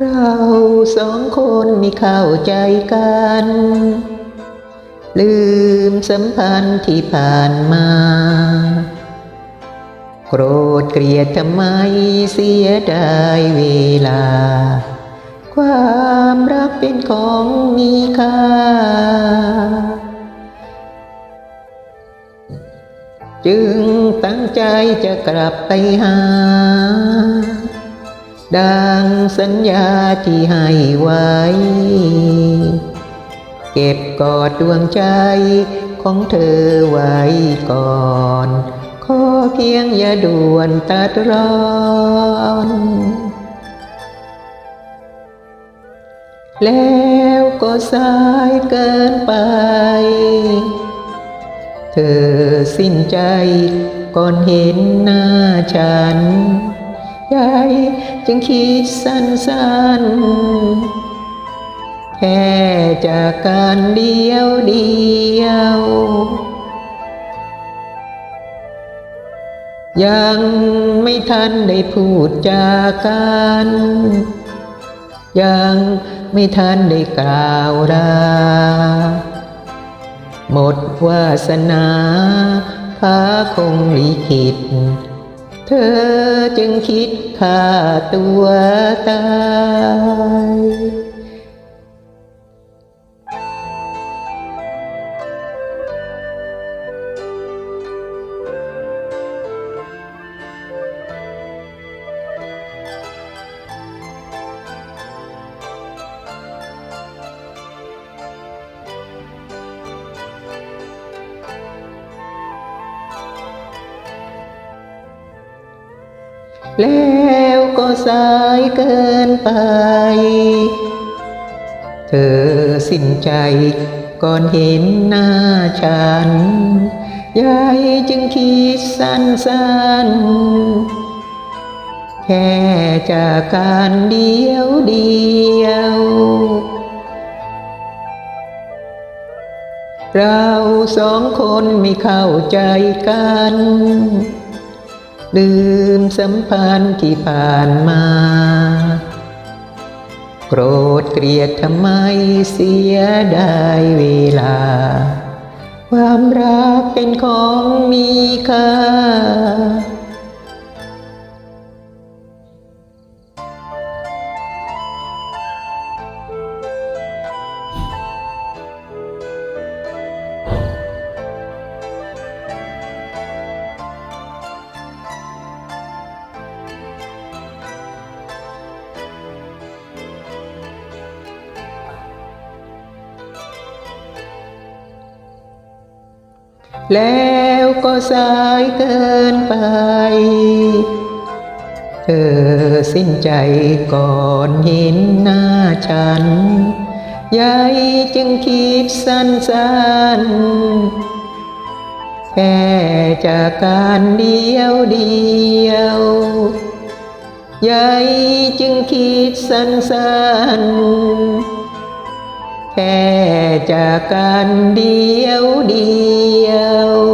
เราสองคนไม่เข้าใจกัน ลืมสัมพันธ์ที่ผ่านมา โกรธเกลียดทำไมเสียดายเวลา ความรักเป็นของมีค่า จึงตั้งใจจะกลับไปหา ดังสัญญาที่ให้ไว้ เก็บกอดดวงใจของเธอไว้ก่อนขอเพียงอย่าด่วนตัดร้อนแล้วก็สายเกินไป เธอสิ้นใจก่อนเห็นหน้าฉัน ยายจึงคิดสั้นๆ แค่จากการเดียวเดียว ยังไม่ทันได้พูดจากัน ยังไม่ทันได้กล่าวลาหมดวาสนาพาคงลิขิต เธอจึงคิดฆ่าตัวตาย แล้วก็สายเกินไป เธอสิ้นใจก่อนเห็นหน้าฉัน ยายจึงคิดสั้นๆ แค่จากการเดียวเดียว เราสองคนไม่เข้าใจกัน ลืมสัมพันธ์ที่ผ่านมา โกรธเกลียดทำไมเสียดายเวลา ความรักเป็นของมีค่า แล้วก็สายเกินไป เธอสิ้นใจก่อนเห็นหน้าฉันยายจึงคิดสั้นๆ แค่จากการเดียวเดียวยายจึงคิดสั้นๆ khe chà can điếu điêu